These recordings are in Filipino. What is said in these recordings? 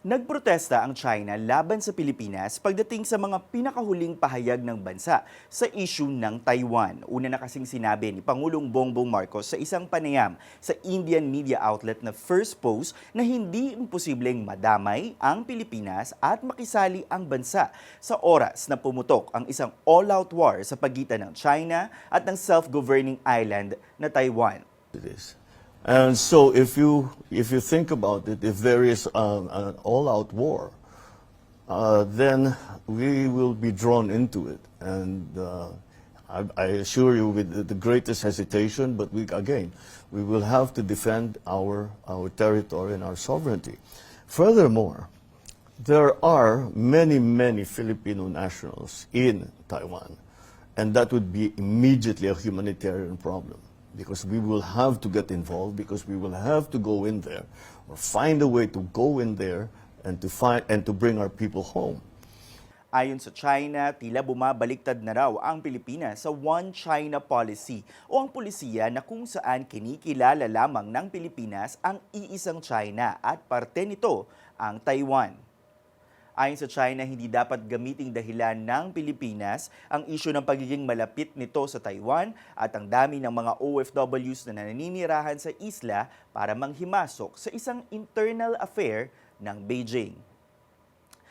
Nagprotesta ang China laban sa Pilipinas pagdating sa mga pinakahuling pahayag ng bansa sa issue ng Taiwan. Una na kasing sinabi ni Pangulong Bongbong Marcos sa isang panayam sa Indian media outlet na First Post na hindi imposibleng madamay ang Pilipinas at makisali ang bansa sa oras na pumutok ang isang all-out war sa pagitan ng China at ng self-governing island na Taiwan. it is. And so, if you if you think about it, if there is um, an all-out war, uh, then we will be drawn into it, and uh, I, I assure you, with the, greatest hesitation, but we again, we will have to defend our our territory and our sovereignty. Furthermore, there are many, many Filipino nationals in Taiwan, and that would be immediately a humanitarian problem because we will have to get involved because we will have to go in there or find a way to go in there and to find and to bring our people home. Ayon sa China, tila bumabaliktad na raw ang Pilipinas sa One China Policy o ang polisiya na kung saan kinikilala lamang ng Pilipinas ang iisang China at parte nito ang Taiwan. Ayon sa China, hindi dapat gamiting dahilan ng Pilipinas ang isyu ng pagiging malapit nito sa Taiwan at ang dami ng mga OFWs na naninirahan sa isla para manghimasok sa isang internal affair ng Beijing.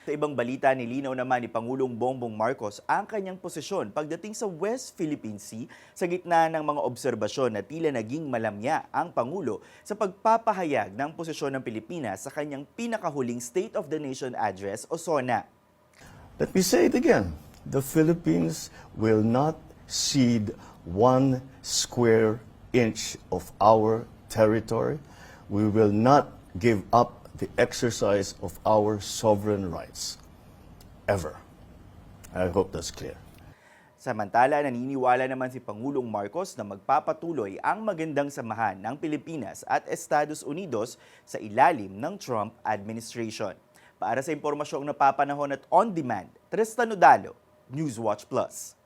Sa ibang balita, nilinaw naman ni Pangulong Bongbong Marcos ang kanyang posisyon pagdating sa West Philippine Sea sa gitna ng mga obserbasyon na tila naging malamya ang Pangulo sa pagpapahayag ng posisyon ng Pilipinas sa kanyang pinakahuling State of the Nation Address o SONA. Let me say it again. The Philippines will not cede one square inch of our territory. We will not give up the exercise of our sovereign rights. Ever. I hope that's clear. Samantala, naniniwala naman si Pangulong Marcos na magpapatuloy ang magandang samahan ng Pilipinas at Estados Unidos sa ilalim ng Trump administration. Para sa impormasyong napapanahon at on-demand, Tristan Udalo, Newswatch Plus.